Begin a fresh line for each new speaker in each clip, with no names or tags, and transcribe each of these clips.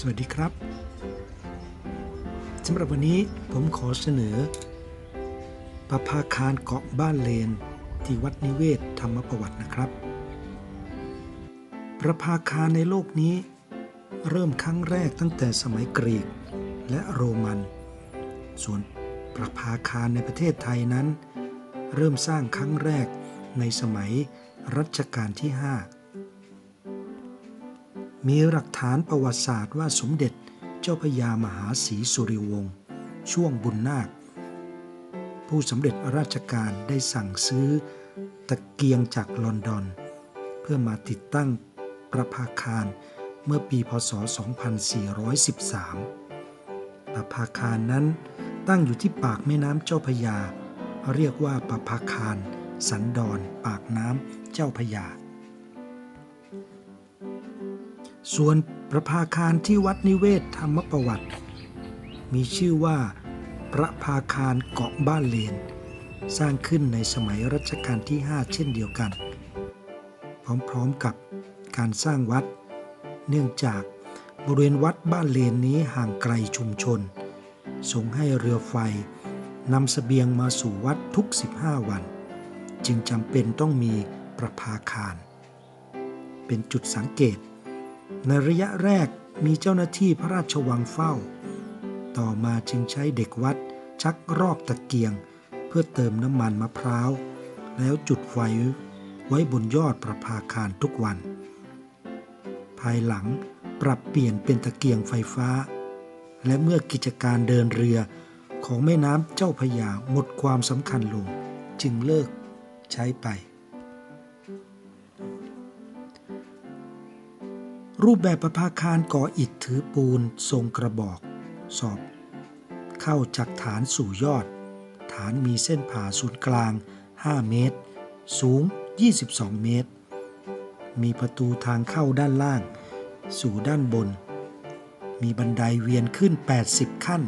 สวัสดีครับสำหรับวันนี้ผมขอเสนอประภาคารเกาะบ้านเลน ที่วัดนิเวศธรรมประวัตินะครับ ประภาคารในโลกนี้ เริ่มครั้งแรกตั้งแต่สมัยกรีกและโรมัน ส่วนประภาคารในประเทศไทยนั้น เริ่มสร้างครั้งแรกในสมัยรัชกาลที่ 5 มีหลักฐานประวัติศาสตร์ว่าสมเด็จเจ้าพยามหาศรีสุริวงศ์ช่วงบุญนาค ผู้สำเร็จราชการได้สั่งซื้อตะเกียงจากลอนดอน เพื่อมาติดตั้งประภาคารเมื่อปีพศ 2413 ประภาคารนั้นตั้งอยู่ที่ปากแม่น้ำเจ้าพยา เรียกว่าประภาคาร สันดอนปากน้ำเจ้าพยา ส่วนประภาคารที่วัดนิเวศธรรมประวัติ มีชื่อว่า ประภาคารเกาะบ้านเลน สร้างขึ้นในสมัยรัชกาลที่ 5 เช่นเดียวกัน พร้อมๆกับการสร้างวัด เนื่องจากบริเวณวัดบ้านเลนนี้ห่างไกลชุมชนส่งให้เรือไฟนำสเสบียงมาสู่วัดทุก 15 วัน จึงจำเป็นต้องมีประภาคาร เป็นจุดสังเกต ในระยะแรกมีเจ้าหน้าที่พระราชวังเฝ้า ต่อมาจึงใช้เด็กวัดชักรอกตะเกียง เพื่อเติมน้ำมันมะพร้าว แล้วจุดไฟไว้บนยอดประภาคารทุกวัน ภายหลังปรับเปลี่ยนเป็นตะเกียงไฟฟ้า และเมื่อกิจการเดินเรือของแม่น้ำเจ้าพยาหมดความสำคัญลง จึงเลิกใช้ไป รูปแบบประภาคารก่ออิฐถือปูนทรงกระบอก สอบ เข้าจากฐานสู่ยอด ฐานมีเส้นผ่าศูนย์กลาง 5 เมตร สูง 22 เมตร มีประตูทางเข้าด้านล่าง สู่ด้านบน มีบันไดเวียนขึ้น 80 ขั้น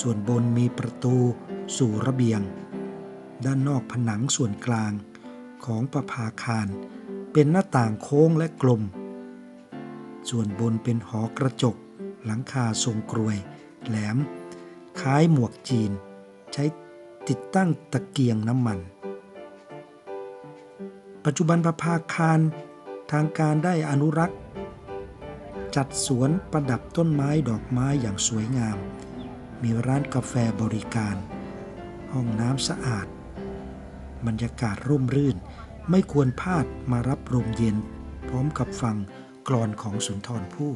ส่วนบนมีประตูสู่ระเบียง ด้านนอกผนังส่วนกลางของประภาคารเป็นหน้าต่างโค้งและกลม ส่วนบนเป็นหอกระจก หลังคาทรงกรวย แหลม คล้ายหมวกจีน ใช้ติดตั้งตะเกียงน้ำมัน ปัจจุบันประภาคารทางการได้อนุรักษ์ จัดสวนประดับต้นไม้ดอกไม้อย่างสวยงาม มีร้านกาแฟบริการ ห้องน้ำสะอาด บรรยากาศร่มรื่น ไม่ควรพลาดมารับลมเย็น พร้อมกับฟัง กรอนของสุนทรภู่